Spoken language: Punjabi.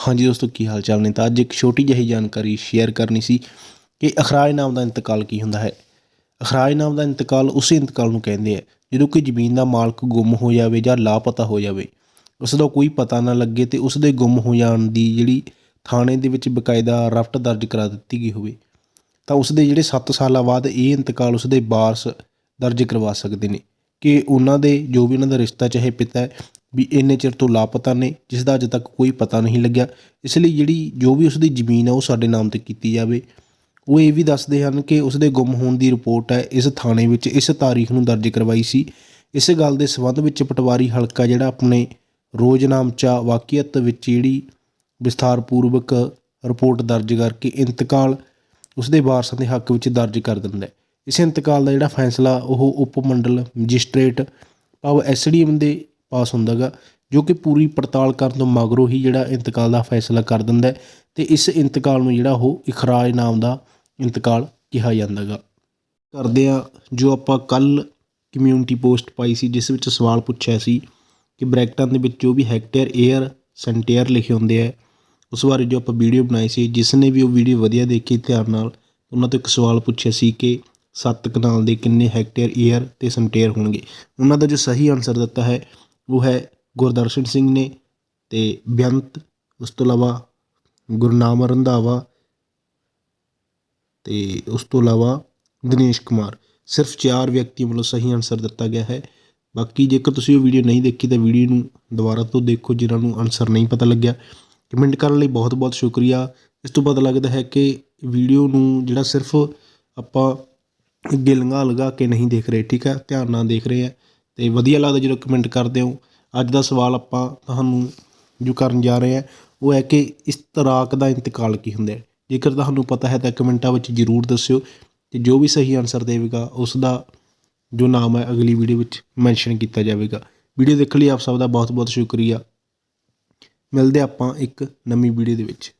ਹਾਂਜੀ ਦੋਸਤੋ, ਕੀ ਹਾਲ ਚਾਲ ਨੇ? ਤਾਂ ਅੱਜ ਇੱਕ ਛੋਟੀ ਜਿਹੀ ਜਾਣਕਾਰੀ ਸ਼ੇਅਰ ਕਰਨੀ ਸੀ ਕਿ ਅਖਰਾਜ ਨਾਮ ਦਾ ਇੰਤਕਾਲ ਕੀ ਹੁੰਦਾ ਹੈ? ਅਖਰਾਜ ਨਾਮ ਦਾ ਇੰਤਕਾਲ ਉਸੇ ਇੰਤਕਾਲ ਨੂੰ ਕਹਿੰਦੇ ਆ, ਜਦੋਂ ਕਿ ਜ਼ਮੀਨ ਦਾ ਮਾਲਕ ਗੁੰਮ ਹੋ ਜਾਵੇ ਜਾਂ ਲਾਪਤਾ ਹੋ ਜਾਵੇ। ਉਸ ਦਾ ਕੋਈ ਪਤਾ ਨਾ ਲੱਗੇ ਤੇ ਉਸ ਦੇ ਗੁੰਮ ਹੋ ਜਾਣ ਦੀ ਜਿਹੜੀ ਥਾਣੇ ਦੇ ਵਿੱਚ ਬਕਾਇਦਾ ਰਫਟ ਦਰਜ ਕਰਾ ਦਿੱਤੀ ਗਈ ਹੋਵੇ, ਤਾਂ ਉਸ ਦੇ ਜਿਹੜੇ 7 ਸਾਲਾਂ ਬਾਅਦ ਇਹ ਇੰਤਕਾਲ ਉਸ ਦੇ ਵਾਰਸ ਦਰਜ ਕਰਵਾ ਸਕਦੇ ਨੇ ਕਿ ਉਹਨਾਂ ਦੇ, ਜੋ ਵੀ ਉਹਨਾਂ ਦਾ ਰਿਸ਼ਤਾ, ਚਾਹੇ ਪਿਤਾ ਵੀ ਇੰਨੇ ਚਿਰ ਤੋਂ ਲਾਪਤਾ ਨੇ ਜਿਸ ਦਾ ਅਜੇ ਤੱਕ ਕੋਈ ਪਤਾ ਨਹੀਂ ਲੱਗਿਆ। ਇਸ ਲਈ ਜਿਹੜੀ ਜੋ ਵੀ ਉਸ ਦੀ ਜ਼ਮੀਨ ਹੈ ਉਹ ਸਾਡੇ ਨਾਮ ਤੇ ਕੀਤੀ ਜਾਵੇ। ਉਹ ਇਹ ਵੀ ਦੱਸਦੇ ਹਨ ਕਿ ਉਸ ਦੇ ਗੁੰਮ ਹੋਣ ਦੀ ਰਿਪੋਰਟ ਹੈ, ਇਸ ਥਾਣੇ ਵਿੱਚ ਇਸ ਤਾਰੀਖ ਨੂੰ ਦਰਜ ਕਰਵਾਈ ਸੀ। ਇਸ ਗੱਲ ਦੇ ਸਬੰਧ ਵਿੱਚ ਪਟਵਾਰੀ ਹਲਕਾ ਜਿਹੜਾ ਆਪਣੇ ਰੋਜ਼ਨਾਮਚਾ ਵਾਕਿਅਤ ਵਿੱਚ ਜਿਹੜੀ ਵਿਸਥਾਰਪੂਰਵਕ ਰਿਪੋਰਟ ਦਰਜ ਕਰਕੇ ਇੰਤਕਾਲ ਉਸ ਦੇ ਵਾਰਸਾਂ ਦੇ ਹੱਕ ਵਿੱਚ ਦਰਜ ਕਰ ਦਿੰਦਾ ਹੈ। ਇਸ ਇੰਤਕਾਲ ਦਾ ਜਿਹੜਾ ਫੈਸਲਾ, ਉਹ ਉਪ ਮੰਡਲ ਮੈਜਿਸਟ੍ਰੇਟ ਭਾਵ ਐਸਡੀਐਮ ਦੇ ਪਾਸ ਹੁੰਦਾ ਗਾ, ਜੋ ਕਿ ਪੂਰੀ ਪੜਤਾਲ ਕਰਨ ਤੋਂ ਮਗਰੋਂ ਹੀ ਜਿਹੜਾ ਇੰਤਕਾਲ ਦਾ ਫੈਸਲਾ ਕਰ ਦਿੰਦਾ ਹੈ ਤੇ ਇਸ ਇੰਤਕਾਲ ਨੂੰ ਜਿਹੜਾ ਉਹ ਇਖਰਾਜ ਨਾਮ ਦਾ ਇੰਤਕਾਲ ਕਿਹਾ ਜਾਂਦਾ ਗਾ। ਕਰਦੇ ਆ ਜੋ ਆਪਾਂ ਕੱਲ ਕਮਿਊਨਿਟੀ ਪੋਸਟ ਪਾਈ ਸੀ, ਜਿਸ ਵਿੱਚ ਸਵਾਲ ਪੁੱਛਿਆ ਸੀ ਕਿ ਬ੍ਰੈਕਟਾਂ ਦੇ ਵਿੱਚ ਜੋ ਵੀ ਹੈਕਟੇਅਰ ਏਅਰ ਸੈਂਟੇਅਰ ਲਿਖੇ ਹੁੰਦੇ ਆ, ਉਸ ਬਾਰੇ ਜੋ ਆਪਾਂ ਵੀਡੀਓ ਬਣਾਈ ਸੀ, ਜਿਸ ਨੇ ਵੀ ਉਹ ਵੀਡੀਓ ਵਧੀਆ ਦੇਖੀ ਧਿਆਨ ਨਾਲ, ਉਹਨਾਂ ਤੋਂ ਇੱਕ ਸਵਾਲ ਪੁੱਛਿਆ ਸੀ ਕਿ ਸੱਤ ਕਨਾਲ ਦੇ ਕਿੰਨੇ ਹੈਕਟੇਅਰ ਏਅਰ ਤੇ ਸੈਂਟੇਅਰ ਹੋਣਗੇ। ਉਹਨਾਂ ਦਾ ਜੋ ਸਹੀ ਆਨਸਰ ਦਿੱਤਾ ਹੈ ਉਹ ਹੈ ਗੁਰਦਰਸ਼ਨ ਸਿੰਘ ਨੇ ਅਤੇ ਬੇਅੰਤ ਉਸ ਤੋਂ ਇਲਾਵਾ ਗੁਰਨਾਮ ਰੰਧਾਵਾ ਅਤੇ ਉਸ ਤੋਂ ਇਲਾਵਾ ਦਿਨੇਸ਼ ਕੁਮਾਰ। ਸਿਰਫ ਚਾਰ ਵਿਅਕਤੀਆਂ ਵੱਲੋਂ ਸਹੀ ਆਨਸਰ ਦਿੱਤਾ ਗਿਆ ਹੈ। ਬਾਕੀ ਜੇਕਰ ਤੁਸੀਂ ਉਹ ਵੀਡੀਓ ਨਹੀਂ ਦੇਖੀ ਤਾਂ ਵੀਡੀਓ ਨੂੰ ਦੁਬਾਰਾ ਤੋਂ ਦੇਖੋ, ਜਿਨ੍ਹਾਂ ਨੂੰ ਆਨਸਰ ਨਹੀਂ ਪਤਾ ਲੱਗਿਆ। ਕਮੈਂਟ ਕਰਨ ਲਈ ਬਹੁਤ ਬਹੁਤ ਸ਼ੁਕਰੀਆ। ਇਸ ਤੋਂ ਪਤਾ ਲੱਗਦਾ ਹੈ ਕਿ ਵੀਡੀਓ ਨੂੰ ਜਿਹੜਾ ਸਿਰਫ ਆਪਾਂ ਗਿਲਗਾ ਲਗਾ ਕੇ ਨਹੀਂ ਦੇਖ ਰਹੇ, ਠੀਕ ਹੈ? ਧਿਆਨ ਨਾਲ ਦੇਖ ਰਹੇ ਆ ਅਤੇ ਵਧੀਆ ਲੱਗਦਾ ਜਦੋਂ ਕਮੈਂਟ ਕਰਦੇ ਹੋ। ਅੱਜ ਦਾ ਸਵਾਲ ਆਪਾਂ ਤੁਹਾਨੂੰ ਜੋ ਕਰਨ ਜਾ ਰਹੇ ਹਾਂ, ਉਹ ਹੈ ਕਿ ਇਸ ਤਰਾਕ ਦਾ ਇੰਤਕਾਲ ਕੀ ਹੁੰਦਾ ਹੈ? ਜੇਕਰ ਤੁਹਾਨੂੰ ਪਤਾ ਹੈ ਤਾਂ ਕਮੈਂਟਾਂ ਵਿੱਚ ਜ਼ਰੂਰ ਦੱਸਿਓ ਤੇ ਜੋ ਵੀ ਸਹੀ ਆਨਸਰ ਦੇਵੇਗਾ, ਉਸ ਦਾ ਜੋ ਨਾਮ ਹੈ, ਅਗਲੀ ਵੀਡੀਓ ਵਿੱਚ ਮੈਂਸ਼ਨ ਕੀਤਾ ਜਾਵੇਗਾ। ਵੀਡੀਓ ਦੇਖਣ ਲਈ ਆਪ ਸਭ ਦਾ ਬਹੁਤ ਬਹੁਤ ਸ਼ੁਕਰੀਆ। ਮਿਲਦੇ ਆਪਾਂ ਇੱਕ ਨਵੀਂ ਵੀਡੀਓ ਦੇ ਵਿੱਚ।